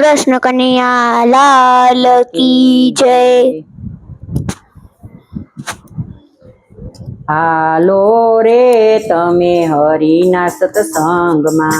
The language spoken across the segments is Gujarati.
કૃષ્ણ કનૈયા, લાલ કી જય. હાલો રે તમે હરિના સત્સંગમાં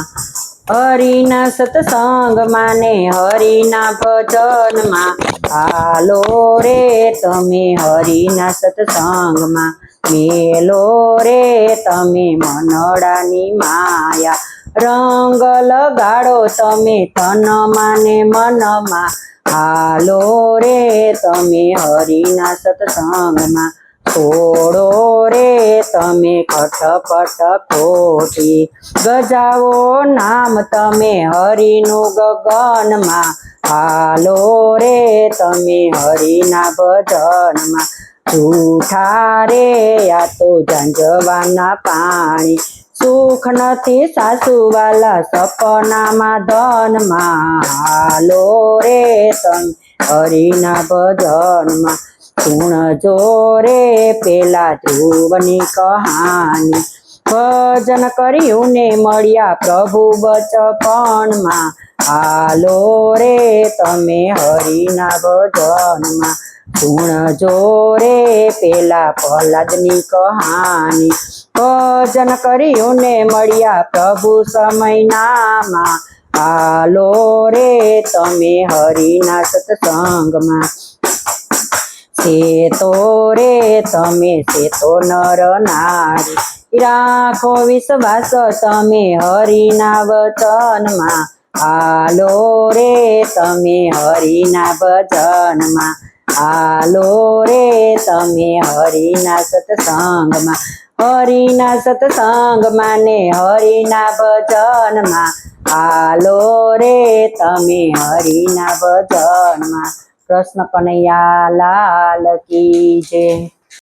હરિના સત્સંગમાં ને હરિના ભજનમાં. હાલો રે તમે હરિના સત્સંગમાં, મેલો રે તમે મનડાની માયા. રંગ લગાડો તમે તનમાં ને મનમાં. હાલો રે તમે હરિના સત્સંગમાં. છોડો રે તમે ખટપટ ખોટી ગજાવો નામ તમે હરિનું ગગનમાં. હાલો રે તમે હરિના ભજનમાં. જૂઠા રે આ તો ઝંઝવાના પાણી. સુખ નથી સાસુવાલા સપનામાં ધનમાં. હાલો રે તન હરિના ભજનમાં. સુણ જોરે પેલા ધ્રુવની કહાની. ભજન કર્યું ને મળ્યા પ્રભુ બચપણમાં હાલો રે તમે હરિના ભજનમાં. સુણ જોરે પેલા પ્રહલાદની કહાની. ભજન કર્યું ને મળ્યા પ્રભુ સમયનામાં. હાલો રે તમે હરિના સત્સંગમાં. સેતો રે તમે સેતો નર નારી. રાખો વિશ્વાસ તમે હરિના વચનમાં. હાલો રે તમે હરિના ભજનમાં. હાલો રે તમે હરિના સત્સંગમાં. હરિના સત્સંગમાં ને હરિના ભજનમાં. હાલો રે તમે હરિના ભજનમાં. કૃષ્ણ કનૈયા લાલ કી જય.